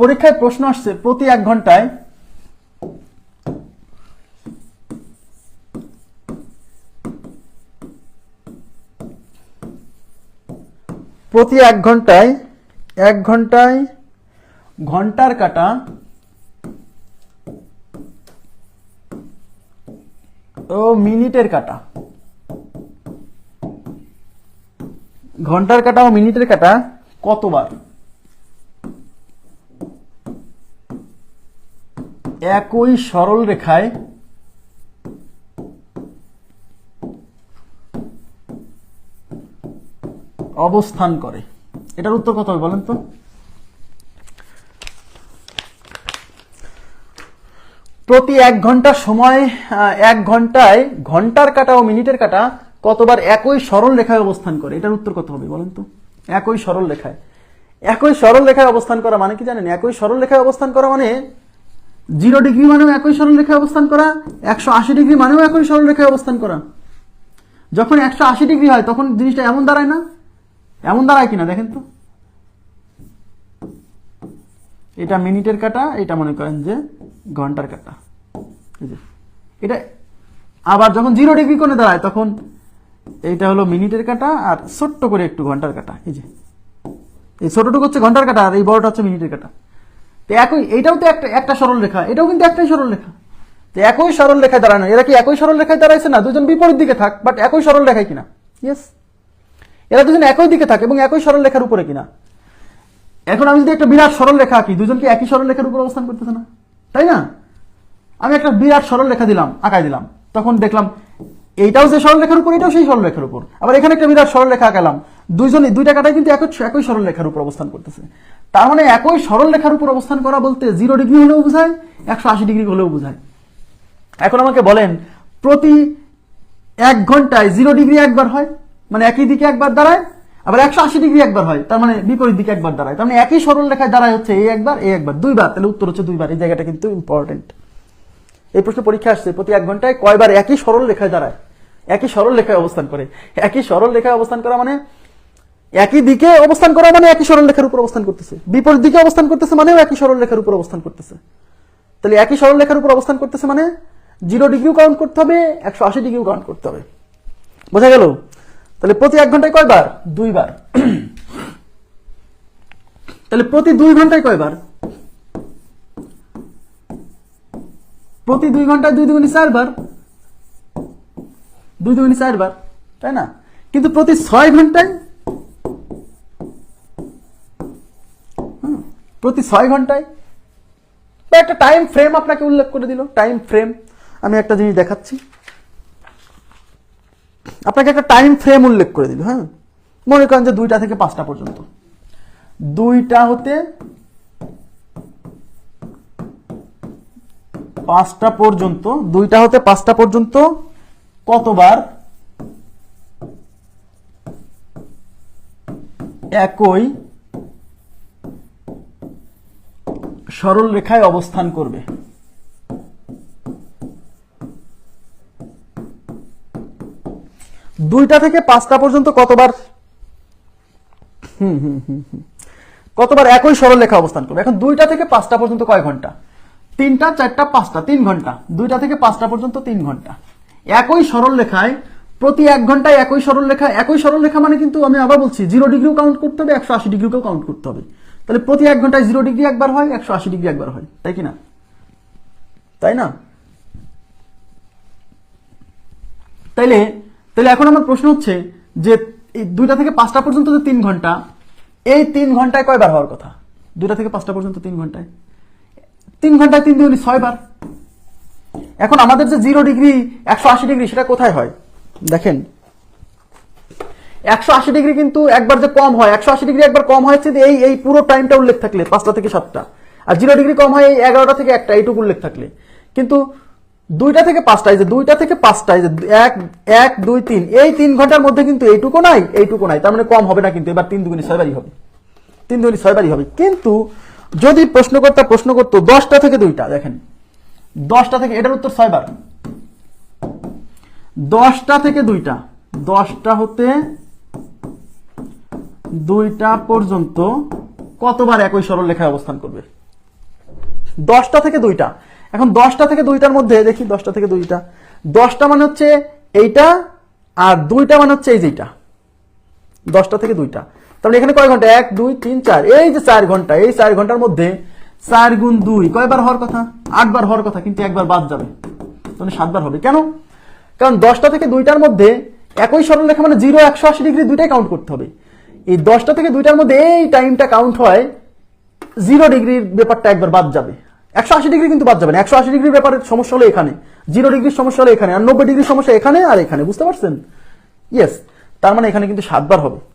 পরীক্ষায় প্রশ্ন আসছে প্রতি এক ঘন্টায়। প্রতি এক ঘন্টায় এক ঘন্টায় ঘণ্টার কাটা। ও মিনিটের কাটা। ঘণ্টার কাটা ও মিনিটের কাটা কতবার? একই সরল রেখায় অবস্থান করে। এটার উত্তর কত হবে বলেন তো? প্রতি এক ঘণ্টা সময় এক ঘন্টায় ঘণ্টার কাটা ও মিনিটের কাটা কতবার একই সরল রেখায় অবস্থান করে? এটার উত্তর কত হবে বলেন তো? একই সরল রেখায়। একই সরল রেখায় অবস্থান করা মানে কি জানেন? একই সরল রেখায় অবস্থান করা মানে জিরো ডিগ্রি মানেও একই সরল রেখায় অবস্থান করা, একশো আশি ডিগ্রি মানেও একই সরল রেখায় অবস্থান করা। যখন একশো আশি ডিগ্রি হয়, তখন জিনিসটা এমন দাঁড়ায় না? এমন দাঁড়ায় কিনা, দেখেন তো। এটা মিনিটের কাটা, এটা মনে করেন যে ঘণ্টার কাটা। এটা আবার যখন জিরো ডিগ্রি কোণে দাঁড়ায়, তখন এইটা হলো মিনিটের কাটা আর ছোট্ট করে একটু ঘণ্টার কাটা। এই যে, এই ছোটটুকু হচ্ছে ঘণ্টার কাটা আর এই বড়টা হচ্ছে মিনিটের কাটা। তো একই, এটাও তো একটা একটা সরল রেখা, এটাও কিন্তু একটাই সরল রেখা। তো একই সরল রেখায় দাঁড়ানো, এরা কি একই সরল রেখায় দাঁড়াইছে না? দুজন বিপরীত দিকে থাক বাট একই সরল রেখায় কিনা? ইয়েস এরা দুজন একই দিকে থাকে এবং একই সরল রেখার উপরে কিনা? এখন আমি যদি একটা বিরাট সরল রেখা আঁকি, দুজন কি একই সরল রেখার উপর অবস্থান করতেছে না? তাই না? আমি একটা বিরাট সরল রেখা দিলাম আঁকাই দিলাম। তখন দেখলাম, এইটাও যে সরল রেখার উপর, এটাও সেই সরল রেখার উপর। আবার এখানে একটা বিরাট সরল রেখা আঁকালাম। দুইজনই দুইটা কাটাই কিন্তু একই একই সরল রেখার উপর অবস্থান করতেছে। তার মানে একই সরল রেখার উপর অবস্থান করা বলতে জিরো ডিগ্রি হলেও বোঝায়, একশো আশি ডিগ্রি হলেও বোঝায়। এখন আমাকে বলেন, প্রতি এক ঘন্টায় জিরো ডিগ্রি একবার হয়? মানে একই দিকে একবার দাঁড়ায়, আবার একশো আশি ডিগ্রি একবার হয়, তার মানে বিপরীত দিকে একবার দাঁড়ায়। তার মানে একই সরল রেখায় দাঁড়ায় হচ্ছে এই একবার এই একবার, দুইবার। তাহলে উত্তর হচ্ছে দুইবার, এই জায়গাটা কিন্তু ইম্পর্টেন্ট এই প্রশ্ন পরীক্ষা আসছে, প্রতি এক ঘন্টায় কয়বার একই সরল রেখায় দাঁড়ায়? একই সরল রেখায় অবস্থান করে। একই সরল রেখায় অবস্থান করা মানে একই দিকে অবস্থান করা মানে একই সরল রেখার উপর অবস্থান করতেছে। বিপরীত দিকে অবস্থান করতেছে মানেও একই সরল রেখার উপর অবস্থান করতেছে। তাহলে একই সরল রেখার উপর অবস্থান করতেছে মানে জিরো ডিগ্রিও কাউন্ট করতে হবে, একশো আশি ডিগ্রিও কাউন্ট করতে হবে। বোঝা গেল? তাহলে প্রতি এক ঘন্টায় কয়বার? দুইবার। তাহলে প্রতি দুই ঘন্টায় কয়বার? প্রতি দুই ঘন্টায় দুই দুগুনি চারবার। দুই দুগুনি চারবার, তাই না? কিন্তু প্রতি ছয় ঘন্টায় প্রতি ছয় ঘন্টায়। বা একটা টাইম ফ্রেম আপনাকে উল্লেখ করে দিল। টাইম ফ্রেম আমি একটা জিনিস দেখাচ্ছি। আপনাকে একটা টাইম ফ্রেম উল্লেখ করে দিল হ্যাঁ? মনে করেন যে দুইটা থেকে পাঁচটা পর্যন্ত। দুইটা হতে পাঁচটা পর্যন্ত, দুইটা হতে পাঁচটা পর্যন্ত কতবার? একই সরল রেখায় অবস্থান করবে। দুইটা থেকে পাঁচটা পর্যন্ত কতবার? হুম হুম হুম কতবার একই সরল রেখা অবস্থান করবে? এখন দুইটা থেকে পাঁচটা পর্যন্ত কয় ঘণ্টা? তিনটা, চারটা, পাঁচটা, তিন ঘণ্টা। দুইটা থেকে পাঁচটা পর্যন্ত তিন ঘণ্টা। একই সরল রেখায় প্রতি এক ঘন্টায় একই সরল রেখা, একই সরল রেখা মানে কিন্তু আমি আবার বলছি, জিরো ডিগ্রিও কাউন্ট করতে হবে, একশো আশি ডিগ্রিকেও কাউন্ট করতে হবে। তাহলে প্রতি এক ঘন্টায় জিরো ডিগ্রি একবার হয়, একশো আশি ডিগ্রি একবার হয়, তাই কি না? তাই না? তাইলে তাহলে এখন আমার প্রশ্ন হচ্ছে যে দুইটা থেকে পাঁচটা পর্যন্ত যে তিন ঘণ্টা, এই তিন ঘন্টায় কয়বার হওয়ার কথা? দুইটা থেকে পাঁচটা পর্যন্ত তিন ঘন্টায়। তিন ঘন্টায় তিন দুগুনি ছয় বার এখন আমাদের যে জিরো ডিগ্রি একশো আশি ডিগ্রি সেটা কোথায় হয়? দেখেন একশো আশি ডিগ্রি কিন্তু একবার যে কম হয়, একশো আশি ডিগ্রি একবার কম হয়েছে, যে এই এই পুরো টাইমটা উল্লেখ থাকলে, পাঁচটা থেকে সাতটা। আর জিরো ডিগ্রি কম হয়, এই এগারোটা থেকে একটা, এইটুকু উল্লেখ থাকলে। কিন্তু দুইটা থেকে পাঁচটা যে দুইটা থেকে পাঁচটা যে এক এক, দুই, তিন, এই তিন ঘণ্টার মধ্যে কিন্তু এইটুকু নাই এইটুকু নাই। তার মানে কম হবে না কিন্তু, এবার তিন দুগুনি ছয়বারই হবে। তিন দুগুনি ছয়বারই হবে। কিন্তু যদি প্রশ্নকর্তা প্রশ্ন করতো, দশটা থেকে দুইটা, দেখেন। দশটা থেকে, এটার উত্তর ছয়বার দশটা থেকে দুইটা। দশটা হতে দুইটা পর্যন্ত কতবার একই সরল রেখায় অবস্থান করবে? দশটা থেকে দুইটা। এখন দশটা থেকে দুইটার মধ্যে দেখি, দশটা থেকে দুইটা। দশটা মানে হচ্ছে এইটা, আর দুইটা মানে হচ্ছে এই যেটা দশটা থেকে দুইটা। তাহলে এখানে কয় ঘণ্টা? এক, দুই, তিন, চার। এই যে চার ঘণ্টা, এই চার ঘণ্টার মধ্যে চার গুণ দুই কয়বার হওয়ার কথা? আটবার হওয়ার কথা, কিন্তু একবার বাদ যাবে। তাহলে সাতবার হবে। কেন? কারণ দশটা থেকে দুইটার মধ্যে একই সরলরেখা মানে জিরো, একশো আশি ডিগ্রি দুইটাই কাউন্ট করতে হবে। এই দশটা থেকে দুইটার মধ্যে এই টাইমটা কাউন্ট হয় জিরো ডিগ্রির ব্যাপারটা একবার বাদ যাবে। একশো আশি ডিগ্রি কিন্তু বাদ যাবে না। একশো আশি ডিগ্রির ব্যাপারে সমস্যা হলো এখানে। জিরো ডিগ্রির সমস্যা হলো এখানে। আর নব্বই ডিগ্রির সমস্যা এখানে আর এখানে। বুঝতে পারছেন? ইয়েস তার মানে এখানে কিন্তু সাতবার হবে।